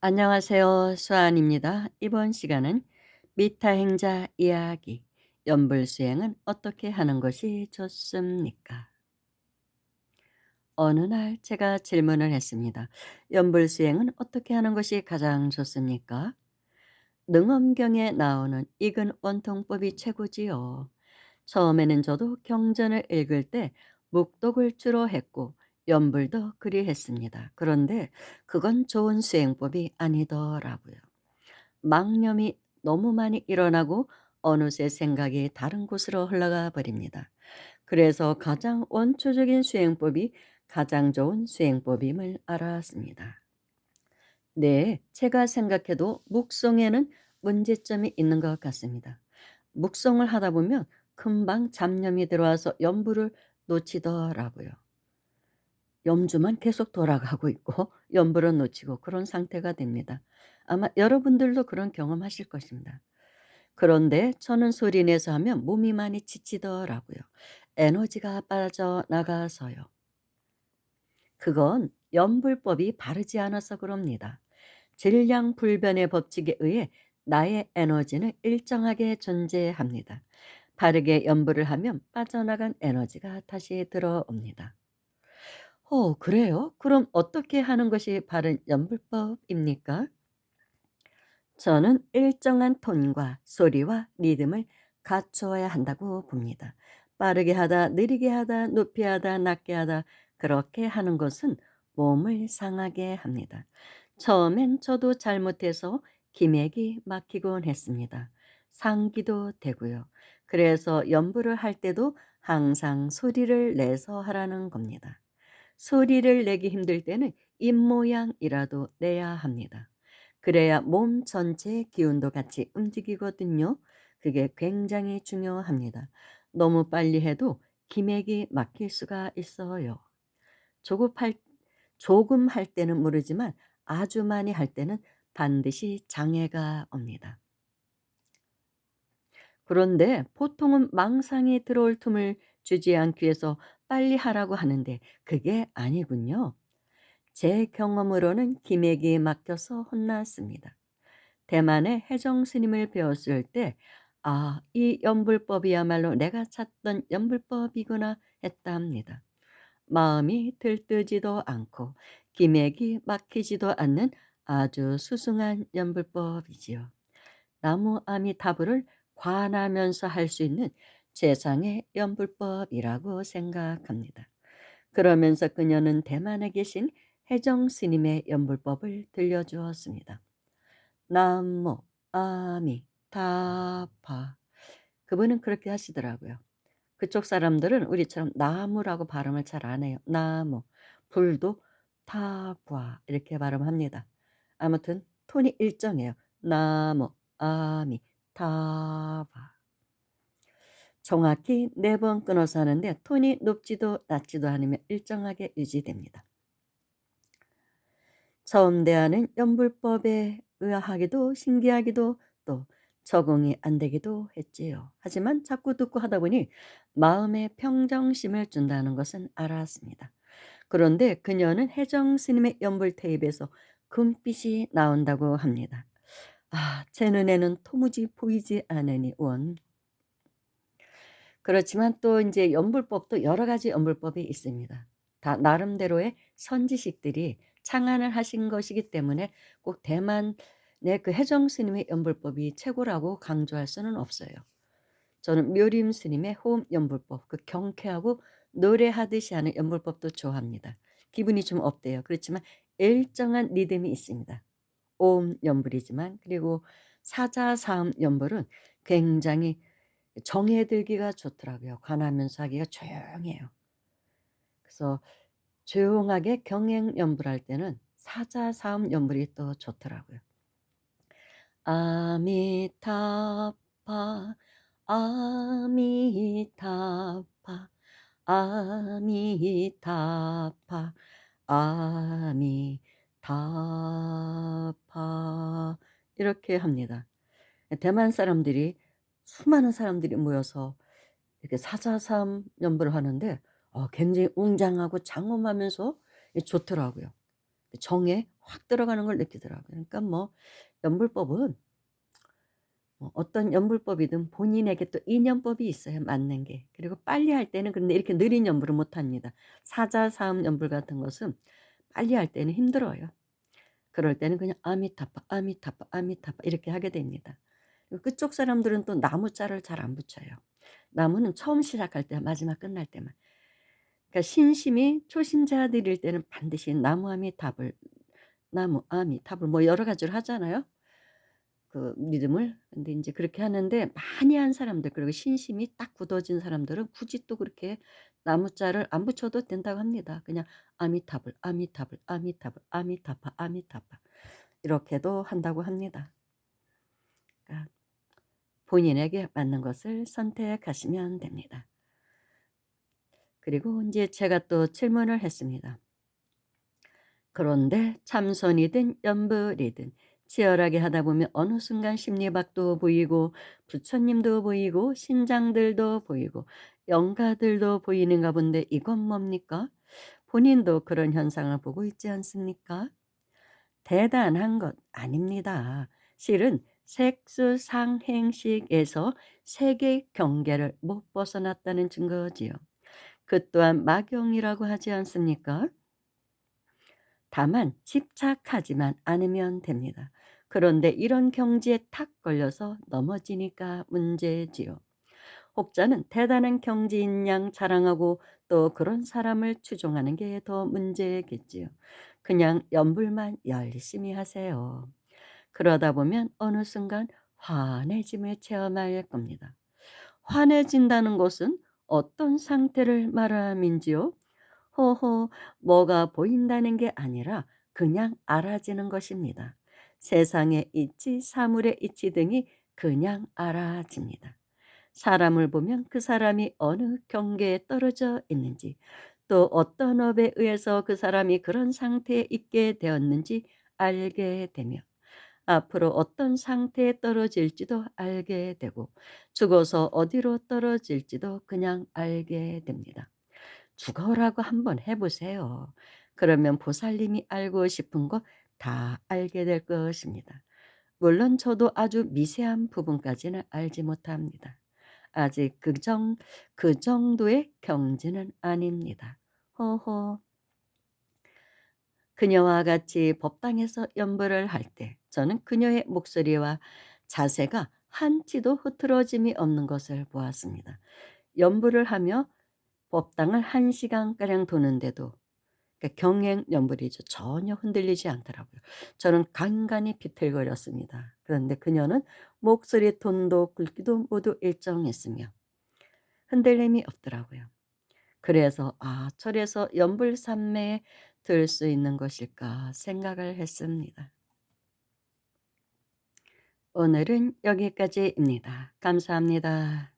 안녕하세요. 수아입니다. 이번 시간은 미타 행자 이야기, 연불 수행은 어떻게 하는 것이 좋습니까? 어느 날 제가 질문을 했습니다. 연불 수행은 어떻게 하는 것이 가장 좋습니까? 능엄경에 나오는 익은 원통법이 최고지요. 처음에는 저도 경전을 읽을 때 묵독을 주로 했고 연불도 그리 했습니다. 그런데 그건 좋은 수행법이 아니더라고요. 망념이 너무 많이 일어나고 어느새 생각이 다른 곳으로 흘러가 버립니다. 그래서 가장 원초적인 수행법이 가장 좋은 수행법임을 알았습니다. 네, 제가 생각해도 묵송에는 문제점이 있는 것 같습니다. 묵송을 하다 보면 금방 잡념이 들어와서 염불을 놓치더라고요. 염주만 계속 돌아가고 있고 염불은 놓치고 그런 상태가 됩니다. 아마 여러분들도 그런 경험하실 것입니다. 그런데 저는 소리 내서 하면 몸이 많이 지치더라고요. 에너지가 빠져나가서요. 그건 염불법이 바르지 않아서 그럽니다. 질량 불변의 법칙에 의해 나의 에너지는 일정하게 존재합니다. 바르게 염불을 하면 빠져나간 에너지가 다시 들어옵니다. 어, 그래요? 그럼 어떻게 하는 것이 바른 연불법입니까? 저는 일정한 톤과 소리와 리듬을 갖추어야 한다고 봅니다. 빠르게 하다, 느리게 하다, 높이 하다, 낮게 하다, 그렇게 하는 것은 몸을 상하게 합니다. 처음엔 저도 잘못해서 기맥이 막히곤 했습니다. 상기도 되고요. 그래서 연부를 할 때도 항상 소리를 내서 하라는 겁니다. 소리를 내기 힘들 때는 입모양이라도 내야 합니다. 그래야 몸 전체의 기운도 같이 움직이거든요. 그게 굉장히 중요합니다. 너무 빨리 해도 기맥이 막힐 수가 있어요. 조급할, 조금 할 때는 모르지만 아주 많이 할 때는 반드시 장애가 옵니다. 그런데 보통은 망상이 들어올 틈을 주지 않기 위해서 빨리 하라고 하는데 그게 아니군요. 제 경험으로는 기맥이 막혀서 혼났습니다. 대만의 해정 스님을 배웠을 때, 아, 이 연불법이야말로 내가 찾던 연불법이구나 했다 합니다. 마음이 들뜨지도 않고 기맥이 막히지도 않는 아주 수승한 연불법이지요. 나무 아미타불을 관하면서 할 수 있는 세상의 연불법이라고 생각합니다. 그러면서 그녀는 대만에 계신 해정 스님의 연불법을 들려주었습니다. 나무 아미타파 그분은 그렇게 하시더라고요. 그쪽 사람들은 우리처럼 나무라고 발음을 잘 안 해요. 나무. 불도 타과 이렇게 발음합니다. 아무튼 톤이 일정해요. 나무 아미 타바. 정확히 네 번 끊어서 하는데 톤이 높지도 낮지도 않으면 일정하게 유지됩니다. 처음 대하는 연불법에 의아하기도 신기하기도 또 적응이 안 되기도 했지요. 하지만 자꾸 듣고 하다 보니 마음에 평정심을 준다는 것은 알았습니다. 그런데 그녀는 혜정 스님의 연불 테이프에서 금빛이 나온다고 합니다. 아, 제 눈에는 도무지 보이지 않으니 원. 그렇지만 또 이제 연불법도 여러 가지 연불법이 있습니다. 다 나름대로의 선지식들이 창안을 하신 것이기 때문에 꼭 대만의 그 해정 스님의 연불법이 최고라고 강조할 수는 없어요. 저는 묘림 스님의 호흡 연불법, 그 경쾌하고 노래하듯이 하는 연불법도 좋아합니다. 기분이 좀 업돼요. 그렇지만 일정한 리듬이 있습니다. 오음 연불이지만 그리고 사자사음 연불은 굉장히 정에 들기가 좋더라고요. 관하면서 하기가 조용해요. 그래서 조용하게 경행 연불할 때는 사자 사음 연불이 또 좋더라고요. 아미타파 아미타파 아미타파 아미타파 이렇게 합니다. 대만 사람들이 수많은 사람들이 모여서 이렇게 사자삼 연불을 하는데 어 굉장히 웅장하고 장엄하면서 이 좋더라고요. 정에 확 들어가는 걸 느끼더라고요. 그러니까 뭐 연불법은 뭐 어떤 연불법이든 본인에게 또 인연법이 있어요, 맞는 게. 그리고 빨리 할 때는 근데 이렇게 느린 연불을 못 합니다. 사자사음 연불 같은 것은 빨리 할 때는 힘들어요. 그럴 때는 그냥 아미타파, 아미타파, 아미타파 이렇게 하게 됩니다. 그쪽 사람들은 또 나무자를 잘 안 붙여요. 나무는 처음 시작할 때, 마지막 끝날 때만. 그러니까 신심이 초심자들일 때는 반드시 나무 아미타불, 나무 아미타불 뭐 여러 가지로 하잖아요. 그 믿음을. 근데 인제 그렇게 하는데 많이 한 사람들 그리고 신심이 딱 굳어진 사람들은 굳이 또 그렇게 나무자를 안 붙여도 된다고 합니다. 그냥 아미타불, 아미타불, 아미타불, 아미타파, 아미타파 이렇게도 한다고 합니다. 그러니까 본인에게 맞는 것을 선택하시면 됩니다. 그리고 인제 제가 또 질문을 했습니다. 그런데 참선이든 연불이든 치열하게 하다 보면 어느 순간 심리박도 보이고 부처님도 보이고 신장들도 보이고 영가들도 보이는가 본데 이건 뭡니까? 본인도 그런 현상을 보고 있지 않습니까? 대단한 것 아닙니다. 실은 색수상행식에서 세계 경계를 못 벗어났다는 증거지요. 그 또한 막용이라고 하지 않습니까? 다만 집착하지만 않으면 됩니다. 그런데 이런 경지에 탁 걸려서 넘어지니까 문제지요. 혹자는 대단한 경지인 양 자랑하고 또 그런 사람을 추종하는 게 더 문제겠지요. 그냥 연불만 열심히 하세요. 그러다 보면 어느 순간 환해짐을 체험할 겁니다. 환해진다는 것은 어떤 상태를 말함인지요? 호호, 뭐가 보인다는 게 아니라 그냥 알아지는 것입니다. 세상의 이치, 사물의 이치 등이 그냥 알아집니다. 사람을 보면 그 사람이 어느 경계에 떨어져 있는지, 또 어떤 업에 의해서 그 사람이 그런 상태에 있게 되었는지 알게 되며, 앞으로 어떤 상태에 떨어질지도 알게 되고, 죽어서 어디로 떨어질지도 그냥 알게 됩니다. 죽어라고 한번 해보세요. 그러면 보살님이 알고 싶은 거 다 알게 될 것입니다. 물론 저도 아주 미세한 부분까지는 알지 못합니다. 아직 그, 정, 그 정도의 경지는 아닙니다. 호호. 그녀와 같이 법당에서 연불을 할 때 저는 그녀의 목소리와 자세가 한치도 흐트러짐이 없는 것을 보았습니다. 연불을 하며 법당을 한 시간가량 도는데도 그러니까 경행 연불이죠. 전혀 흔들리지 않더라고요. 저는 간간히 비틀거렸습니다. 그런데 그녀는 목소리 톤도 굵기도 모두 일정했으며 흔들림이 없더라고요. 그래서 아 철에서 연불 산매에 들 수 있는 것일까 생각을 했습니다. 오늘은 여기까지입니다. 감사합니다.